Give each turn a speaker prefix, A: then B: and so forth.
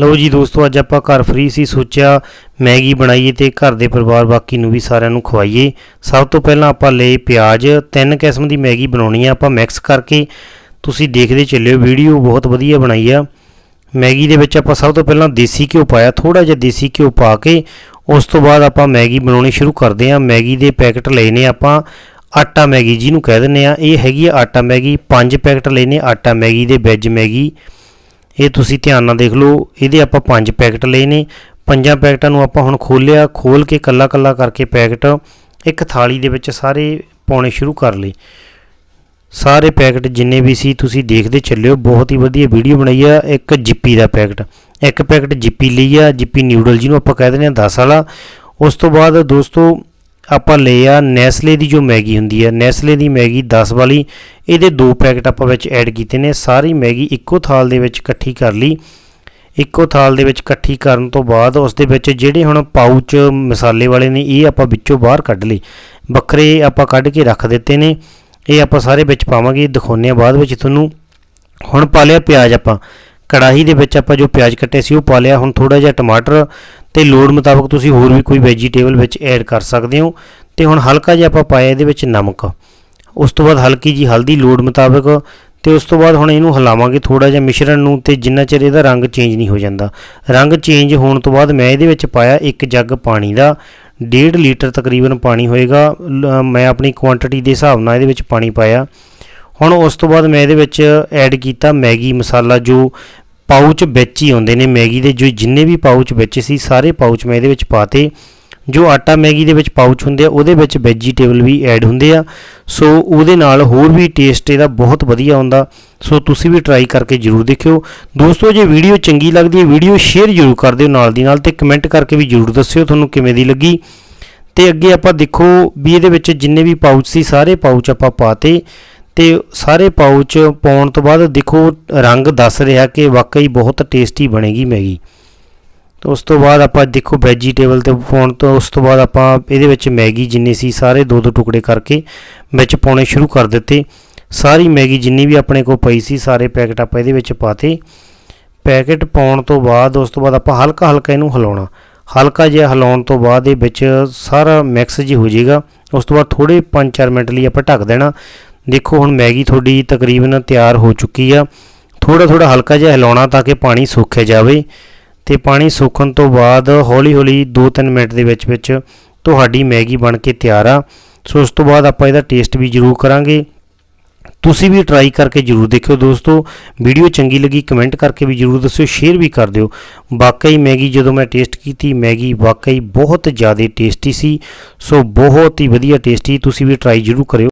A: ਲਓ ਜੀ ਦੋਸਤੋ, ਅੱਜ ਆਪਾਂ ਘਰ ਫ੍ਰੀ ਸੀ, ਸੋਚਿਆ ਮੈਗੀ ਬਣਾਈਏ ਤੇ ਘਰ ਦੇ ਪਰਿਵਾਰ ਬਾਕੀ ਨੂੰ ਵੀ ਸਾਰਿਆਂ ਨੂੰ ਖਵਾਈਏ। ਸਭ ਤੋਂ ਪਹਿਲਾਂ ਆਪਾਂ ਲਏ ਪਿਆਜ਼, ਤਿੰਨ ਕਿਸਮ ਦੀ ਮੈਗੀ ਬਣਾਉਣੀ ਆ, ਆਪਾਂ ਮਿਕਸ ਕਰਕੇ। ਤੁਸੀਂ ਦੇਖਦੇ ਚੱਲਿਓ, ਵੀਡੀਓ ਬਹੁਤ ਵਧੀਆ ਬਣਾਈ ਆ। ਮੈਗੀ ਦੇ ਵਿੱਚ ਆਪਾਂ ਸਭ ਤੋਂ ਪਹਿਲਾਂ ਦੇਸੀ ਘਿਓ ਪਾਇਆ ਥੋੜਾ ਜਿਹਾ ਦੇਸੀ ਘਿਓ ਪਾ ਕੇ, ਉਸ ਤੋਂ ਬਾਅਦ ਆਪਾਂ ਮੈਗੀ ਬਣਾਉਣੀ ਸ਼ੁਰੂ ਕਰਦੇ ਹਾਂ ਮੈਗੀ ਦੇ ਪੈਕਟ ਲਏ ਨੇ ਆਪਾਂ, ਆਟਾ ਮੈਗੀ ਜਿਹਨੂੰ ਕਹਿ ਦਿੰਦੇ ਆ। ਇਹ ਹੈਗੀ ਆ ਆਟਾ ਮੈਗੀ, ਪੰਜ ਪੈਕਟ ਲਏ ਨੇ ਆਟਾ ਮੈਗੀ ਦੇ ਵੈਜ ਮੈਗੀ। ਇਹ ਤੁਸੀਂ ਧਿਆਨ ਨਾਲ ਦੇਖ ਲਓ, ਇਹਦੇ ਆਪਾਂ ਪੰਜ ਪੈਕਟ ਲਏ ਨੇ। ਪੰਜਾਂ ਪੈਕਟਾਂ ਨੂੰ ਆਪਾਂ ਹੁਣ ਖੋਲਿਆ, ਖੋਲ ਕੇ ਕੱਲਾ ਕੱਲਾ ਕਰਕੇ ਪੈਕਟ ਇੱਕ ਥਾਲੀ ਦੇ ਵਿੱਚ ਸਾਰੇ ਪਾਉਣੇ ਸ਼ੁਰੂ ਕਰ ਲਏ। ਸਾਰੇ ਪੈਕਟ ਜਿੰਨੇ ਵੀ ਸੀ ਤੁਸੀਂ ਦੇਖਦੇ ਚੱਲਿਓ, ਬਹੁਤ ਹੀ ਵਧੀਆ ਵੀਡੀਓ ਬਣਾਈ ਆ, ਇੱਕ ਜਿੱਪੀ ਦਾ ਪੈਕਟ। ਇੱਕ ਪੈਕਟ ਜਿੱਪੀ ਲਈ ਆ, ਜਿੱਪੀ ਨਿਊਡਲ ਜਿਹਨੂੰ ਆਪਾਂ ਕਹਿ ਦਿੰਦੇ ਆ 10 ਵਾਲਾ। ਉਸ ਤੋਂ ਬਾਅਦ ਦੋਸਤੋ ਆਪਾਂ ਲਏ ਆ ਨੈਸਲੇ ਦੀ ਜੋ ਮੈਗੀ ਹੁੰਦੀ ਹੈ ਨੈਸਲੇ ਦੀ ਮੈਗੀ 10 ਵਾਲੀ, ਇਹਦੇ ਦੋ ਪੈਕਟ ਆਪਾਂ ਵਿੱਚ ਐਡ ਕੀਤੇ ਨੇ, ਸਾਰੀ ਮੈਗੀ ਇੱਕੋ ਥਾਲ ਦੇ ਵਿੱਚ ਇਕੱਠੀ ਕਰ ਲਈ। ਇੱਕੋ ਥਾਲ ਦੇ ਵਿੱਚ ਇਕੱਠੀ ਕਰਨ ਤੋਂ ਬਾਅਦ ਉਸ ਦੇ ਵਿੱਚ ਜਿਹੜੇ ਹੁਣ ਪਾਊਚ ਮਸਾਲੇ ਵਾਲੇ ਨੇ, ਇਹ ਆਪਾਂ ਵਿੱਚੋਂ ਬਾਹਰ ਕੱਢ ਲਈ ਵੱਖਰੇ ਆਪਾਂ ਕੱਢ ਕੇ ਰੱਖ ਦਿੱਤੇ ਨੇ, ਇਹ ਆਪਾਂ ਸਾਰੇ ਵਿੱਚ ਪਾਵਾਂਗੇ, ਦਿਖਾਉਂਦੇ ਆ ਬਾਅਦ ਵਿੱਚ ਤੁਹਾਨੂੰ। ਹੁਣ ਪਾ ਲਿਆ ਪਿਆਜ਼ ਆਪਾਂ। ਕੜਾਹੀ ਦੇ ਵਿੱਚ ਆਪਾਂ ਜੋ ਪਿਆਜ਼ ਕੱਟੇ ਸੀ, ਉਹ ਪਾ ਲਿਆ, ਹੁਣ ਥੋੜਾ ਜਿਹਾ ਟਮਾਟਰ ਤੇ ਲੋੜ ਮੁਤਾਬਕ ਤੁਸੀਂ ਹੋਰ ਵੀ ਕੋਈ ਵੈਜੀਟੇਬਲ ਵਿੱਚ ਐਡ ਕਰ ਸਕਦੇ ਹੋ। ਤੇ ਹੁਣ ਹਲਕਾ ਜਿਹਾ ਆਪਾਂ ਪਾਇਆ ਇਹਦੇ ਵਿੱਚ ਨਮਕ। ਉਸ ਤੋਂ ਬਾਅਦ ਹਲਕੀ ਜੀ ਹਲਦੀ ਲੋੜ ਮੁਤਾਬਕ ਤੇ ਉਸ ਤੋਂ ਬਾਅਦ ਹੁਣ ਇਹਨੂੰ ਹਿਲਾਵਾਂਗੇ ਥੋੜਾ ਜਿਹਾ ਮਿਸ਼ਰਣ ਨੂੰ ਤੇ ਜਿੰਨਾ ਚਿਰ ਇਹਦਾ ਰੰਗ ਚੇਂਜ ਨਹੀਂ ਹੋ ਜਾਂਦਾ। ਰੰਗ ਚੇਂਜ ਹੋਣ ਤੋਂ ਬਾਅਦ ਮੈਂ ਇਹਦੇ ਵਿੱਚ ਪਾਇਆ ਇੱਕ ਜੱਗ ਪਾਣੀ ਦਾ। 1.5 ਲੀਟਰ ਤਕਰੀਬਨ ਪਾਣੀ ਹੋਏਗਾ। ਮੈਂ ਆਪਣੀ ਕੁਆਂਟੀਟੀ ਦੇ ਹਿਸਾਬ ਨਾਲ ਇਹਦੇ ਵਿੱਚ ਪਾਣੀ ਪਾਇਆ। ਹੁਣ ਉਸ ਤੋਂ ਬਾਅਦ ਮੈਂ ਇਹਦੇ ਵਿੱਚ ਐਡ ਕੀਤਾ ਮੈਗੀ ਮਸਾਲਾ ਜੋ ਪਾਊਚ ਵਿੱਚ ਹੀ ਆਉਂਦੇ ਨੇ ਮੈਗੀ ਦੇ, ਜੋ ਜਿੰਨੇ ਵੀ ਪਾਊਚ ਵਿੱਚ ਸੀ, ਸਾਰੇ ਪਾਊਚ ਮੈਂ ਇਹਦੇ ਵਿੱਚ ਪਾਤੇ। ਜੋ ਆਟਾ ਮੈਗੀ ਦੇ ਵਿੱਚ ਪਾਊਚ ਹੁੰਦੇ ਆ, ਉਹਦੇ ਵਿੱਚ ਵੈਜੀਟੇਬਲ ਵੀ ਐਡ ਹੁੰਦੇ ਆ। ਸੋ ਉਹਦੇ ਨਾਲ ਹੋਰ ਵੀ ਟੇਸਟ ਇਹਦਾ ਬਹੁਤ ਵਧੀਆ ਆਉਂਦਾ। ਸੋ ਤੁਸੀਂ ਵੀ ਟਰਾਈ ਕਰਕੇ ਜਰੂਰ ਦੇਖਿਓ। ਦੋਸਤੋ, ਜੇ ਵੀਡੀਓ ਚੰਗੀ ਲੱਗਦੀ ਹੈ, ਵੀਡੀਓ ਸ਼ੇਅਰ ਜਰੂਰ ਕਰ ਦਿਓ ਨਾਲ ਦੀ ਨਾਲ ਤੇ ਕਮੈਂਟ ਕਰਕੇ ਵੀ ਜਰੂਰ ਦੱਸਿਓ ਤੁਹਾਨੂੰ ਕਿਵੇਂ ਦੀ ਲੱਗੀ। ਤੇ ਅੱਗੇ ਆਪਾਂ ਦੇਖੋ ਵੀ ਇਹਦੇ ਵਿੱਚ ਜਿੰਨੇ ਵੀ ਪਾਊਚ ਸੀ, ਸਾਰੇ ਪਾਊਚ ਆਪਾਂ ਪਾਤੇ। ਤੇ ਸਾਰੇ ਪਾਊਚ ਪਾਉਣ ਤੋਂ ਬਾਅਦ ਦੇਖੋ, ਰੰਗ ਦੱਸ ਰਿਹਾ ਕਿ ਵਾਕਈ ਬਹੁਤ ਟੇਸਟੀ ਬਣੇਗੀ ਮੈਗੀ। ਤੇ ਉਸ ਤੋਂ ਬਾਅਦ ਆਪਾਂ ਦੇਖੋ ਵੈਜੀਟੇਬਲ ਤੇ ਪਾਉਣ ਤੋਂ, ਉਸ ਤੋਂ ਬਾਅਦ ਆਪਾਂ ਇਹਦੇ ਵਿੱਚ ਮੈਗੀ ਜਿੰਨੀ ਸੀ, ਸਾਰੇ ਦੋ ਦੋ ਟੁਕੜੇ ਕਰਕੇ ਵਿੱਚ ਪਾਉਣੇ ਸ਼ੁਰੂ ਕਰ ਦਿੱਤੇ। ਸਾਰੀ ਮੈਗੀ ਜਿੰਨੀ ਵੀ ਆਪਣੇ ਕੋਲ ਪਈ ਸੀ, ਸਾਰੇ ਪੈਕਟ ਆਪਾਂ ਇਹਦੇ ਵਿੱਚ ਪਾਤੇ। ਪੈਕਟ ਪਾਉਣ ਤੋਂ ਬਾਅਦ, ਉਸ ਤੋਂ ਬਾਅਦ ਆਪਾਂ ਹਲਕਾ ਹਲਕਾ ਇਹਨੂੰ ਹਿਲਾਉਣਾ। ਹਲਕਾ ਜਿਹਾ ਹਿਲਾਉਣ ਤੋਂ ਬਾਅਦ ਇਹ ਵਿੱਚ ਸਾਰਾ ਮਿਕਸ ਜੀ ਹੋ ਜਾਏਗਾ। ਉਸ ਤੋਂ ਬਾਅਦ ਥੋੜੇ 5-4 ਮਿੰਟ ਲਈ ਆਪਾਂ ਢੱਕ ਦੇਣਾ। ਦੇਖੋ, ਹੁਣ ਮੈਗੀ ਤੁਹਾਡੀ ਤਕਰੀਬਨ ਤਿਆਰ ਹੋ ਚੁੱਕੀ ਆ। ਥੋੜਾ ਥੋੜਾ ਹਲਕਾ ਜਿਹਾ ਹਿਲਾਉਣਾ ਤਾਂ ਕਿ ਪਾਣੀ ਸੁੱਕ ਜਾਵੇ। ਤੇ ਪਾਣੀ ਸੁੱਕਣ ਤੋਂ ਬਾਅਦ ਹੌਲੀ ਹੌਲੀ 2-3 ਮਿੰਟ ਦੇ ਵਿੱਚ ਵਿੱਚ ਤੁਹਾਡੀ ਮੈਗੀ ਬਣ ਕੇ ਤਿਆਰ ਆ। ਸੋ ਉਸ ਤੋਂ ਬਾਅਦ ਆਪਾਂ ਇਹਦਾ ਟੇਸਟ ਵੀ ਜ਼ਰੂਰ ਕਰਾਂਗੇ। ਤੁਸੀਂ ਵੀ ਟਰਾਈ ਕਰਕੇ ਜਰੂਰ ਦੇਖਿਓ ਦੋਸਤੋ। ਵੀਡੀਓ ਚੰਗੀ ਲੱਗੀ ਕਮੈਂਟ ਕਰਕੇ ਵੀ ਜਰੂਰ ਦੱਸਿਓ ਸ਼ੇਅਰ ਵੀ ਕਰ ਦਿਓ। ਵਾਕਈ ਮੈਗੀ ਜਦੋਂ ਮੈਂ ਟੇਸਟ ਕੀਤੀ, ਮੈਗੀ ਵਾਕਈ ਬਹੁਤ ਜ਼ਿਆਦਾ ਟੇਸਟੀ ਸੀ। ਸੋ ਬਹੁਤ ਹੀ ਵਧੀਆ ਟੇਸਟੀ ਤੁਸੀਂ ਵੀ ਟਰਾਈ ਜਰੂਰ ਕਰਿਓ।